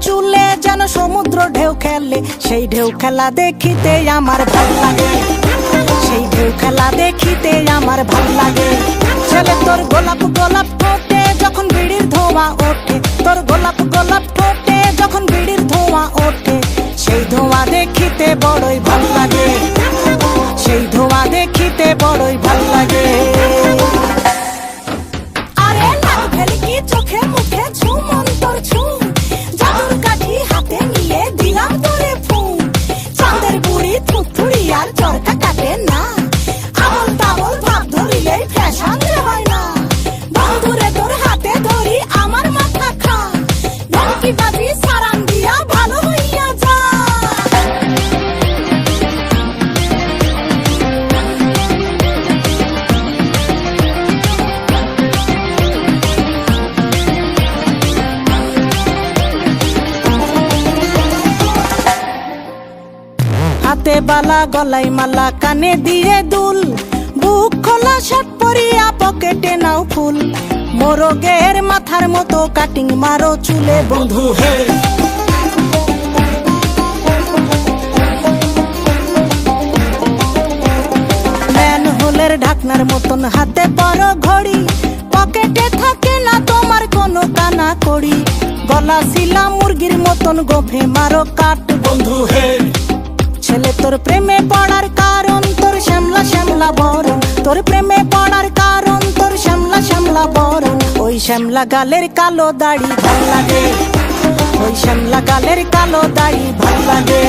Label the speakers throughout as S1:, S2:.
S1: চুলে যেন সমুদ্র ঢেউ খেলে। সেই ঢেউ খেলা দেখিতে আমার ভালো লাগে। সেই ঢেউ খেলা দেখিতে আমার ভালো লাগে। ছেলে, তোর গোলাপ গোলাপ ঠোঁটে যখন বিড়ির ধোঁয়া ওঠে। তোর গোলাপ গোলাপ ঠোঁটে যখন বিড়ির ধোঁয়া ওঠে। সেই ধোঁয়া দেখিতে বড়ই ভালো লাগে। সেই ধোঁয়া দেখিতে বড়ই হাতে বালা গলায় মালা কানে দিয়ে দুল। বুক খোলা শার্ট পরিয়া পকেটে নাও ফুল। মোরগের মাথার মতো কাটিং মারো চুলে বন্ধু, হে। ঢাকনার মতন হাতে বড় ঘড়ি। পকেটে থাকে না তোমার কোনো কানা কড়ি। গলা শিলা মুরগির মতন গোফে মারো কাট বন্ধু, হে। ছেলে তোর প্রেমে পড়ার কারণ শ্যামলা গালের কালো দাড়ি ভালো লাগে। ওই শ্যামলা গালের কালো দাড়ি ভালো লাগে।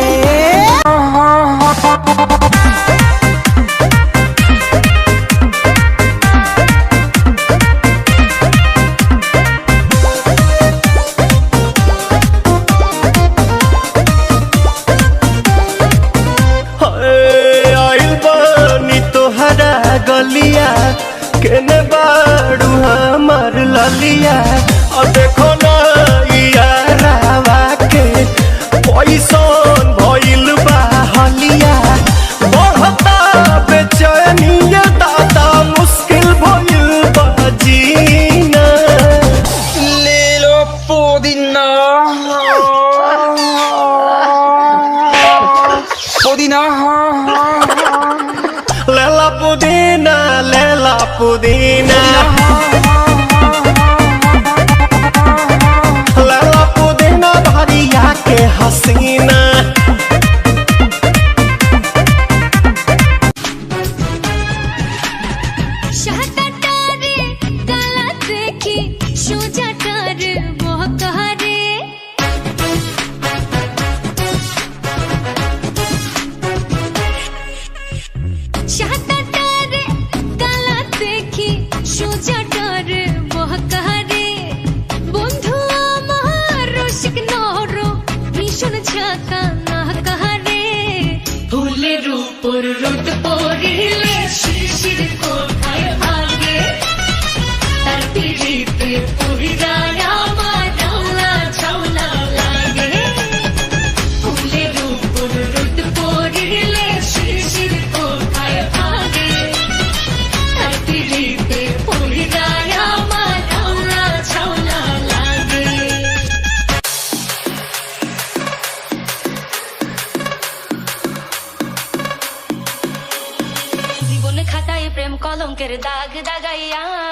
S2: हमार और देखो ना यारावा के पैसन भइल बा हलिया बढ़ता बेचैनिया दादा मुश्किल भइल बा जीना
S3: Podina. Podina.
S2: लेला पुदीना लेला पुदीना
S4: রোদ পড়িলে শিশির কোথায় ভাগে তার পিড়িতে পড়ি আমার फिर दाग दगैया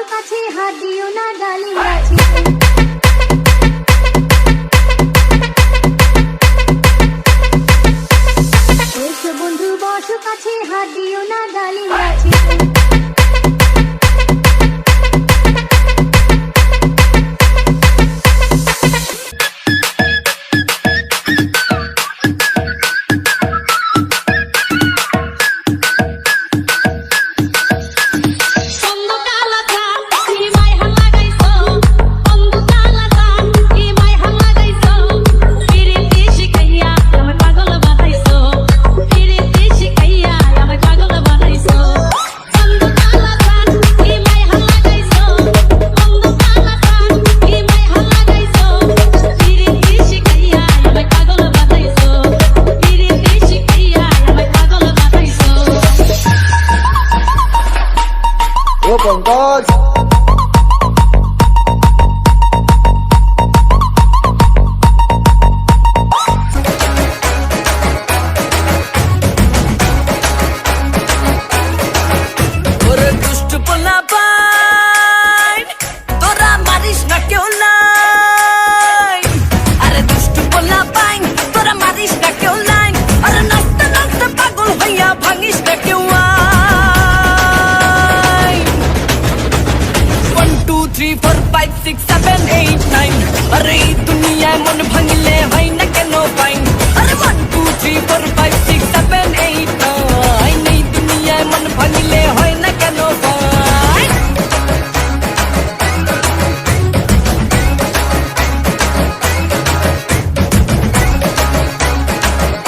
S4: কিছু কাছে হাত দিও না বন্ধু বসো কাছে হাত দিও না ডালিম
S5: গাছে। সিক্স সেভেন এইট নাইন আরে দুনিয়ায় মন ভাঙিলে হয় না কেন পাইন আরে ফোর